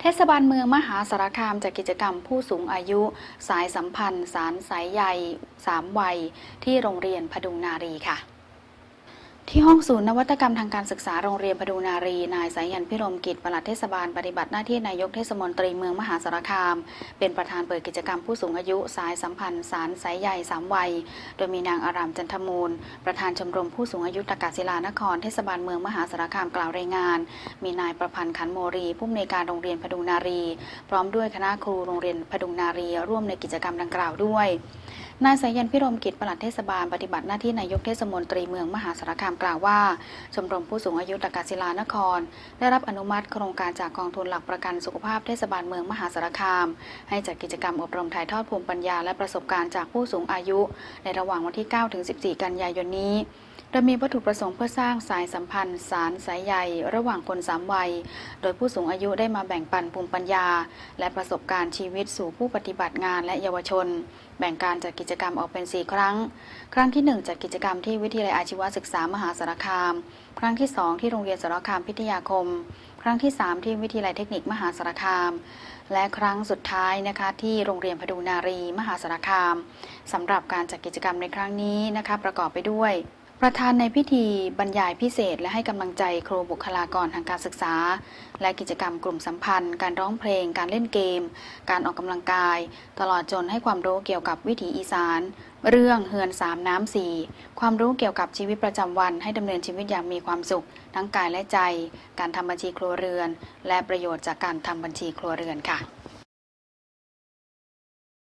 เทศบาลเมืองมหาสารคามจัดกิจกรรมผู้สูงอายุ สายสัมพันธ์ สารสายใยสามวัย ที่โรงเรียนพดุงนารีค่ะ ที่ห้องศูนย์นวัตกรรมทางการศึกษาโรงเรียนพดุงนารี นายสายันพิรมกิจปลัดเทศบาลปฏิบัติหน้าที่นายกเทศมนตรีเมืองมหาสารคาม เป็นประธานเปิดกิจกรรมผู้สูงอายุสายสัมพันธ์สารสายใยสามวัย โดยมีนางอารามจันทมูล ประธานชมรมผู้สูงอายุตากาศิลานครเทศบาลเมืองมหาสารคามกล่าวรายงาน มีนายประพันธ์ขันโมรีผู้อำนวยการโรงเรียนพดุงนารี พร้อมด้วยคณะครูโรงเรียนพดุงนารี ร่วมในกิจกรรมดังกล่าวด้วย นายสายันพิรมกิจปลัดเทศบาลปฏิบัติหน้าที่นายกเทศมนตรีเมืองมหาสารคามกล่าวว่า ชมรมผู้สูงอายุตากาศิลานคร ได้รับอนุมัติโครงการจากกองทุนหลักประกันสุขภาพเทศบาลเมืองมหาสารคาม ให้จัดกิจกรรมอบรมถ่ายทอดภูมิปัญญาและประสบการณ์จากผู้สูงอายุ ในระหว่างวันที่ 9 ถึง 14 กันยายนนี้ โดยมีวัตถุประสงค์เพื่อสร้างสายสัมพันธ์ สารสายใยระหว่างคนสามวัย โดยผู้สูงอายุได้มาแบ่งปันภูมิปัญญา และประสบการณ์ชีวิตสู่ผู้ปฏิบัติงานและเยาวชน แบ่งการจัดกิจกรรมออกเป็น 4 ครั้ง ครั้งที่ 1 จัดกิจกรรมที่วิทยาลัยอาชีวศึกษามหาสารคาม ครั้งที่ 2 ที่โรงเรียนสารคามพิทยาคม ครั้งที่ 3 ที่วิทยาลัยเทคนิคมหาสารคาม และครั้งสุดท้ายนะคะที่โรงเรียนพดุนารี มหาสารคามสำหรับการจัดกิจกรรมในครั้งนี้นะคะประกอบไปด้วย ประธานในพิธีบรรยายพิเศษและให้กำลังใจครูบุคลากรทางการศึกษา และกิจกรรมกลุ่มสัมพันธ์ การร้องเพลง การเล่นเกม การออกกำลังกาย ตลอดจนให้ความรู้เกี่ยวกับวิถีอีสาน เรื่องเฮือนสามน้ำสี่ความรู้เกี่ยวกับชีวิตประจำวัน ให้ดำเนินชีวิตอย่างมีความสุข ทั้งกายและใจ การทำบัญชีครัวเรือน และประโยชน์จากการทำบัญชีครัวเรือนค่ะ